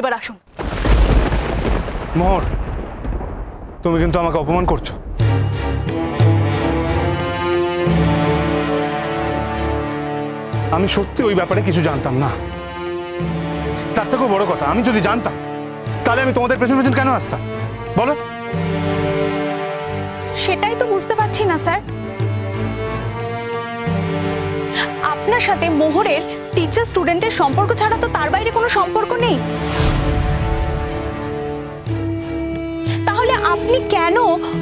এবার আসুন। মোহর তুমি কিন্তু আমাকে অপমান করছ। আমি সত্যি ওই ব্যাপারে কিছু জানতাম না। তার থেকেও বড় কথা আমি যদি জানতাম তাহলে আমি তোমাদের পেছন পেছন কেন আসতাম? বলো। সেটাই তো বুঝতে পারছি না স্যার। আপনার সাথে মোহরের টিচার স্টুডেন্টের সম্পর্ক ছাড়া তো তার বাইরে কোনো সম্পর্ক নেই। তাহলে আপনি কেন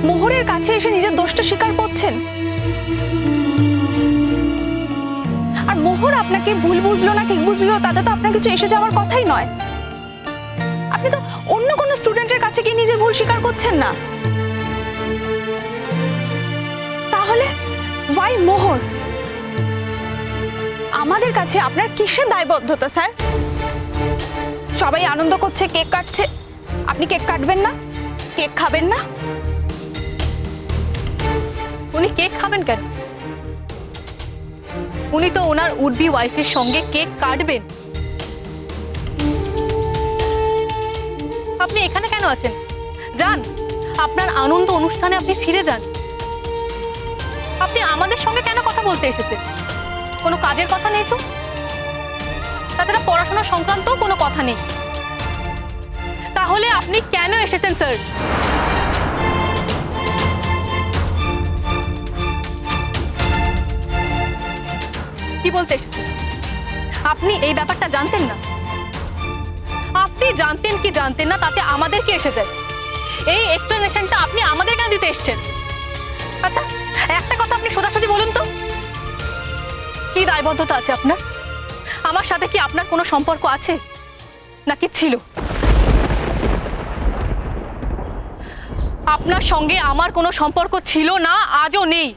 মোহরের কাছে এসে নিজের দোষটা স্বীকার করছেন? আর মোহর আপনাকে ভুল বুঝলো না, ঠিক বুঝলো, তাতে তো আপনার কিছু এসে যাওয়ার কথাই নয়। আপনি তো অন্য কোনো স্টুডেন্টের কাছে গিয়ে নিজের ভুল স্বীকার করছেন না। তাহলে ওয়াই মোহর? আমাদের কাছে আপনার কিসের দায়বদ্ধতা, স্যার? সবাই আনন্দ করছে, কেক কাটছে। আপনি কেক কাটবেন না? কেক খাবেন না? উনি কেক খাবেন কেন? উনি তো ওনার উডবি ওয়াইফের সঙ্গে কেক কাটবেন। আপনি এখানে কেন আছেন? যান, আপনার আনন্দ অনুষ্ঠানে আপনি ফিরে যান। আপনি আমাদের সঙ্গে কেন কথা বলতে এসেছেন? কোনো কাজের কথা নেই তো? তাছাড়া পড়াশোনা সংক্রান্ত কোনো কথা নেই। তাহলে আপনি কেন এসেছেন, স্যার? কি বলতে আপনি এই ব্যাপারটা জানতেন না? আপনি জানতেন কি জানতেন না, তাতে আমাদের কি এসে যায় এই এক্সপ্লেনেশনটা আপনি আমাদের কেন দিতে এসেছেন? আচ্ছা একটা কথা আপনি সোজাসুজি বলুন তো। কি দায়বদ্ধতা আছে আপনার? আমার সাথে কি আপনার কোনো সম্পর্ক আছে? নাকি ছিল? আপনার সঙ্গে আমার কোনো সম্পর্ক ছিল না, আজও নেই।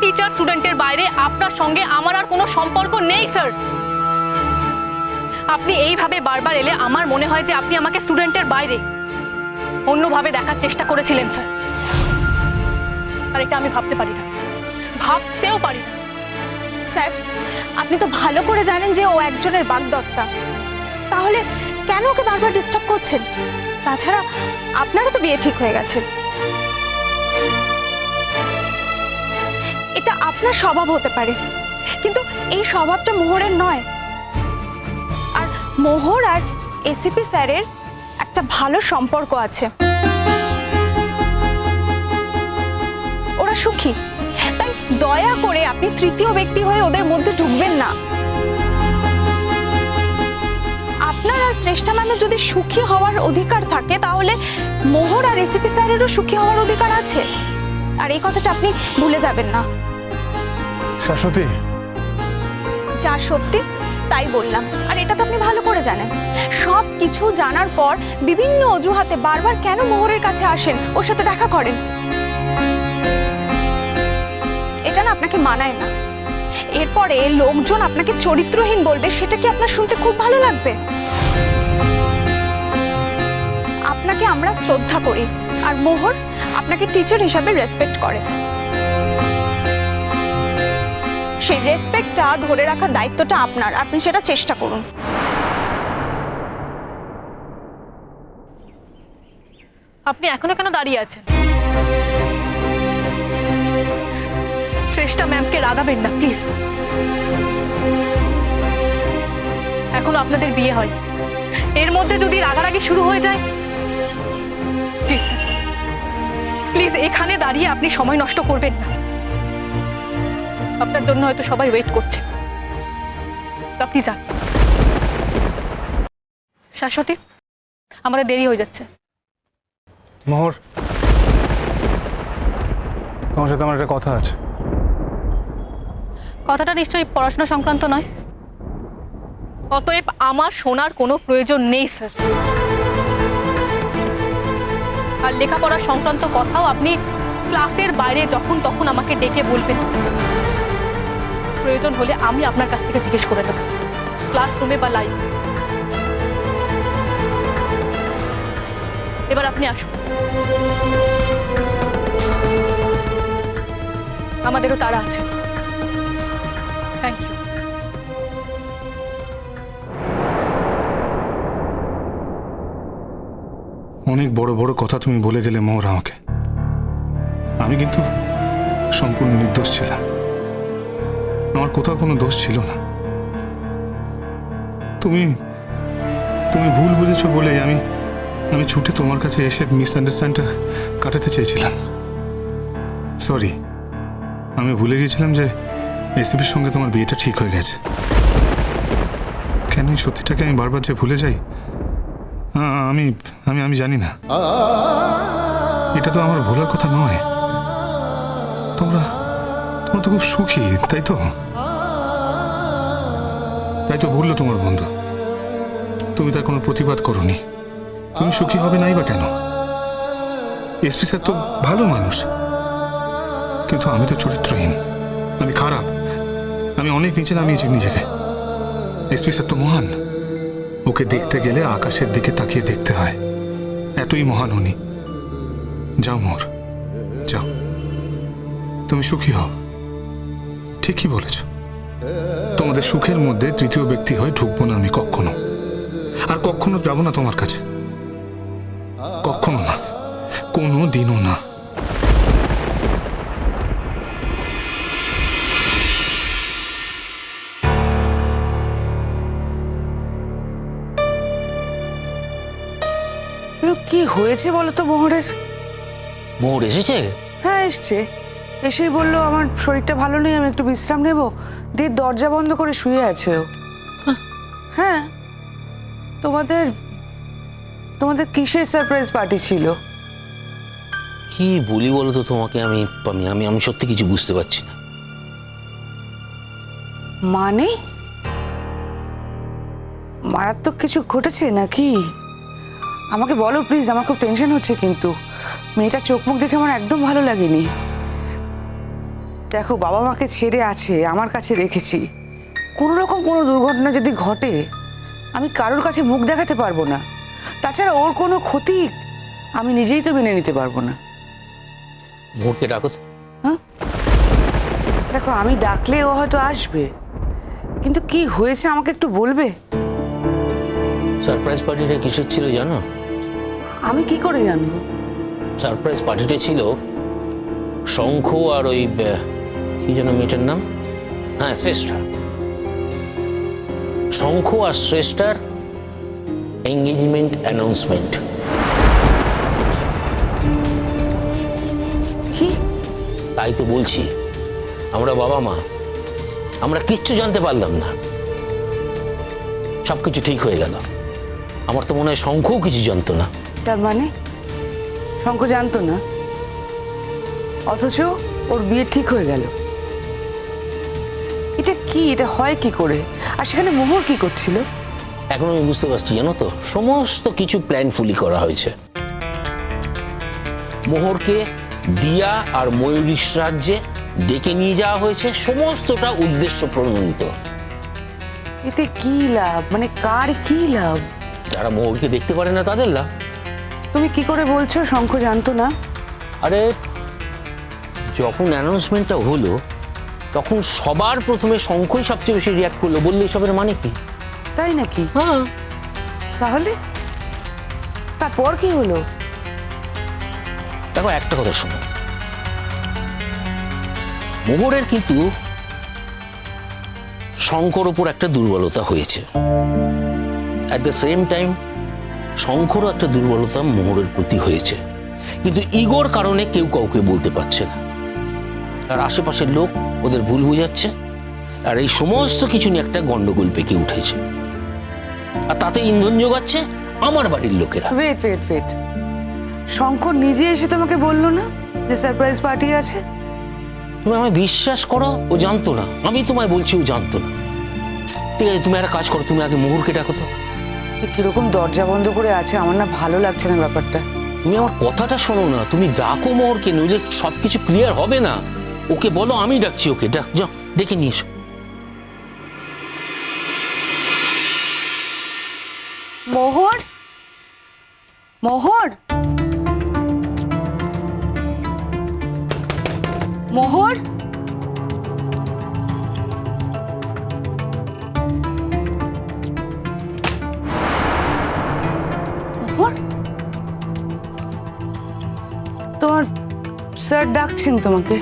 টিচার স্টুডেন্টের বাইরে আপনার সঙ্গে আমার আর কোনো সম্পর্ক নেই স্যার আপনি এইভাবে বারবার এলে আমার মনে হয় যে আপনি আমাকে স্টুডেন্টের বাইরে। অন্যভাবে দেখার চেষ্টা করেছিলেন স্যার আর এটা আমি ভাবতে পারি না। ভাবতেও পারি না। স্যার, আপনি তো ভালো করে জানেন যে ও একজনের বাগদত্তা। তাহলে কেন ওকে বারবার ডিস্টার্ব করছেন? তাছাড়া আপনারও তো বিয়ে ঠিক হয়ে গেছে। এটা আপনার স্বভাব হতে পারে, কিন্তু এই স্বভাবটা মোহরের নয়। আর মোহর আর এসিপি স্যারের একটা ভালো সম্পর্ক আছে। ওরা সুখী। দয়া করে আপনি তৃতীয় ব্যক্তি হয়ে ওদের মধ্যে ঢুকবেন না। আপনার আর শ্রেষ্ঠা ম্যামের যদি সুখী হওয়ার অধিকার থাকে তাহলে মোহর আর রেসিপি স্যারেরও সুখী হওয়ার অধিকার আছে। আর এই কথাটা আপনি ভুলে যাবেন না। শাশ্বতী। যা সত্যি তাই বললাম। আর এটা তো আপনি ভালো করে জানেন। সব কিছু জানার পর বিভিন্ন অজুহাতে বারবার কেন মোহরের কাছে আসেন? ওর সাথে দেখা করেন। এটা আপনাকে মানায় না। এরপরে লোকজন আপনাকে চরিত্রহীন বলবে, সেটা কি আপনার শুনতে খুব ভালো লাগবে? আপনাকে আমরা শ্রদ্ধা করি আর মোহর আপনাকে টিচার হিসাবে রেসপেক্ট করে। সেই রেসপেক্টটা ধরে রাখার দায়িত্বটা আপনার, আপনি সেটা চেষ্টা করুন। আপনি এখনও কেন দাঁড়িয়ে আছেন? শ্রেষ্ঠা ম্যামকে রাগাবেন না প্লিজ এখনও আপনাদের বিয়ে হয়। এর মধ্যে যদি রাগারাগি শুরু হয়ে যায় প্লিজ প্লিজ এখানে দাঁড়িয়ে আপনি সময় নষ্ট করবেন না। আপনার জন্য হয়তো সবাই ওয়েট করছে। আপনি যান। শাশ্বতী, আমাদের দেরি হয়ে যাচ্ছে। মোহর, তোমার সাথে আমার একটা কথা আছে। কথাটা নিশ্চয়ই পড়াশোনা সংক্রান্ত নয়? অতএব আমার শোনার কোনো প্রয়োজন নেই, স্যার। আর লেখাপড়া সংক্রান্ত কথাও আপনি ক্লাসের বাইরে যখন তখন আমাকে ডেকে বলবেন। প্রয়োজন হলে আমি আপনার কাছ থেকে জিজ্ঞেস করে নেব। ক্লাসরুমে বা লাইভ এবার আপনি আসুন। আমাদেরও তারা আছে। থ্যাংক ইউ অনেক বড় বড় কথা তুমি বলে গেলে মোহর আমাকে। আমি কিন্তু সম্পূর্ণ নির্দোষ ছিলাম। আমার কোথাও কোনো দোষ ছিল না। তুমি তুমি ভুল বুঝেছ বলেই আমি আমি ছুটে তোমার কাছে এসে মিসআন্ডারস্ট্যান্ডটা কাটাতে চেয়েছিলাম। সরি আমি ভুলে গেছিলাম যে এসিপির সঙ্গে তোমার বিয়েটা ঠিক হয়ে গেছে। কেন এই সত্যিটাকে আমি বারবার যে ভুলে যাই? আমি আমি আমি জানি না। এটা তো আমার ভোলার কথা নয়। তোমরা তোমরা তো খুব সুখী, তাই তো? তাই তো বলল তোমার বন্ধু। তুমি তার কোনো প্রতিবাদ করনি। তুমি সুখী হবে নাই বা কেন? এসপি স্যার তো ভালো মানুষ। কিন্তু আমি তো চরিত্রহীন। আমি খারাপ। আমি অনেক নিচে নামিয়েছি নিজেকে। এসপি স্যার তো মহান। ওকে দেখতে গেলে আকাশের দিকে তাকিয়ে দেখতে হয়। এতই মহান উনি। যাও মোর, যাও। তুমি সুখী হও। ঠিকই বলেছ। তোমাদের সুখের মধ্যে তৃতীয় ব্যক্তি হয়ে ঢুকবো না আমি কখনো। আর কখনো যাব না তোমার কাছে। কখনো না। কোনো দিনও না। কি হয়েছে বলো তো মোহরের? মোহর এসেছে? হ্যাঁ এসছে। এসেই বলল আমার শরীরটা ভালো নেই আমি একটু বিশ্রাম নেব। দিয়ে দরজা বন্ধ করে শুয়ে আছে ও। হ্যাঁ তোমাদের তোমাদের কিসের সারপ্রাইজ পার্টি ছিল? কি বলি বলো তো তোমাকে? আমি আমি আমি আমি সত্যি কিছু বুঝতে পারছি না। মানে? মারাত্মক কিছু ঘটেছে নাকি? আমাকে বলো প্লিজ আমার খুব টেনশন হচ্ছে কিন্তু। মেয়েটার চোখ মুখ দেখে আমার একদম ভালো লাগেনি। দেখো বাবা মাকে ছেড়ে আছে আমার কাছে রেখেছি। কোনো রকম কোনো দুর্ঘটনা যদি ঘটে আমি কারোর কাছে মুখ দেখাতে পারব না। তাছাড়া ওর কোনো ক্ষতি আমি নিজেই তো মেনে নিতে পারব না। ডাকো হ্যাঁ? দেখো আমি ডাকলে ও হয়তো আসবে। কিন্তু কি হয়েছে আমাকে একটু বলবে? সারপ্রাইজ পার্টিটা কিসের ছিল জানো? আমি কি করে জানব? সারপ্রাইজ পার্টিটা ছিল শঙ্খ আর ওই কি যেন মেয়েটার নাম? হ্যাঁ শ্রেষ্ঠা। শঙ্খ আর শ্রেষ্ঠার এঙ্গেজমেন্ট অ্যানাউন্সমেন্ট। কি? তাই তো বলছি আমরা বাবা মা আমরা কিচ্ছু জানতে পারলাম না। সব কিছু ঠিক হয়ে গেল। আমার তো মনে হয় শঙ্খও কিছু জানতো না। তার মানে? শঙ্খ জানতো না। অথচ ওর বিয়ে ঠিক হয়ে গেল। এটা কি? এটা হয় কি করে? আর সেখানে মোহর কি করছিল? এখন আমি বুঝতে পারছি জানো তো? সমস্ত কিছু প্ল্যানফুলি করা হয়েছে। মোহরকে দিয়া আর ময়ূরীশ রাজ্যে ডেকে নিয়ে যাওয়া হয়েছে সমস্তটা উদ্দেশ্য প্রণোদিত। এতে কি লাভ? মানে কার কি লাভ? যারা মোহরকে দেখতে পারে না তাদের লাভ। তুমি কি করে বলছো? শঙ্খ জানতো না। আরে যখন অ্যানাউন্সমেন্টটা হলো তখন সবার প্রথমে শঙ্খই সবচেয়ে বেশি রিয়াক্ট করল। বললে এসবের মানে কি? তাই নাকি? হ্যাঁ। তাহলে? তারপর কি হলো? দেখো একটা কথা শোনো। মোহরের কিন্তু শঙ্কর ওপর একটা দুর্বলতা হয়েছে। অ্যাট দ্য সেম টাইম শঙ্করও একটা দুর্বলতা মোহরের প্রতি হয়েছে। কিন্তু ইগোর কারণে কেউ কাউকে বলতে পারছে না। আর আশেপাশের লোক ওদের ভুল বুঝাচ্ছে আর এই সমস্ত কিছু নিয়ে একটা গন্ডগোল পেকে উঠেছে। আর তাতে ইন্ধন যোগাচ্ছে আমার বাড়ির লোকেরা। ওয়েট ওয়েট ওয়েট শঙ্কর নিজে এসে তোমাকে বলল না যে সারপ্রাইজ পার্টি আছে? তুমি আমায় বিশ্বাস করো ও জানতো না। আমি তোমায় বলছি ও জানতো না। ঠিক আছে তুমি একটা কাজ করো তুমি আগে মুহুরকে ডাকো তো। কীরকম দরজা বন্ধ করে আছে? আমার না ভালো লাগছে না ব্যাপারটা। তুমি আমার কথাটা শোনো না। তুমি ডাকো মোহরকে নইলে সব কিছু ক্লিয়ার হবে না। ওকে বলো আমি ডাকছি ওকে। ডাক যাও ডেকে নিয়ে এসো। মোহর মোহর? মোহর? মোহর? স্যার ডাকছেন তোমাকে।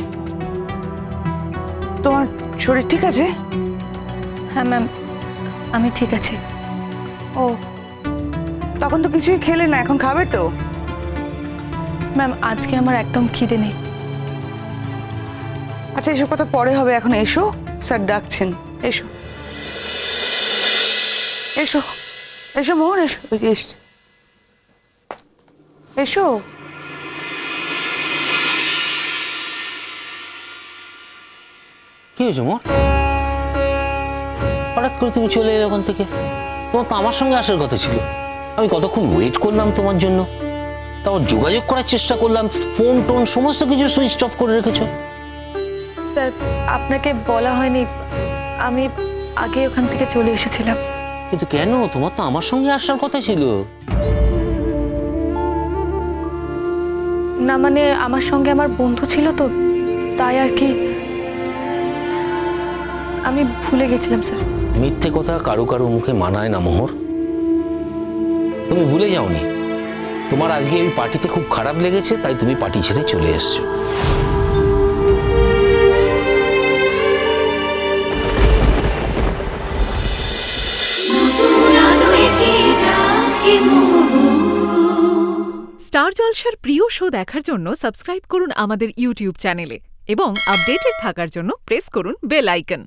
তোমার শরীর ঠিক আছে? হ্যাঁ ম্যাম আমি ঠিক আছি। ও তখন তো কিছুই খেলে না এখন খাবে তো? ম্যাম আজকে আমার একদম খিদে নেই। আচ্ছা এসব কথা পরে হবে এখন এসো। স্যার ডাকছেন এসো। এসো এসো মোহন এসো যে এসো। হয়েছে মোর হঠাৎ করে তুমি চলে এলে ওখান থেকে? তোমার তো আমার সঙ্গে আসার কথা ছিল। আমি কতক্ষণ ওয়েট করলাম তোমার জন্য? তারপর যোগাযোগ করার চেষ্টা করলাম ফোন টোন সমস্ত কিছু সুইচ অফ করে রেখেছো। স্যার আপনাকে বলা হয়নি। আমি আগে ওখান থেকে চলে এসেছিলাম। কিন্তু কেন? তোমার তো আমার সঙ্গে আসার কথা ছিল। না মানে আমার সঙ্গে আমার বন্ধু ছিল তো তাই আর কি আমি ভুলে গেছিলাম স্যার। মিথ্যে কথা কারও কারও মুখে মানায় না মোহর। তুমি ভুলে যাওনি। তোমার আজকে ওই পার্টিতে খুব খারাপ লেগেছে তাই তুমি পার্টি ছেড়ে চলে এসছো। স্টার জলসার প্রিয় শো দেখার জন্য সাবস্ক্রাইব করুন আমাদের ইউটিউব চ্যানেলে এবং আপডেটেড থাকার জন্য প্রেস করুন বেল আইকন।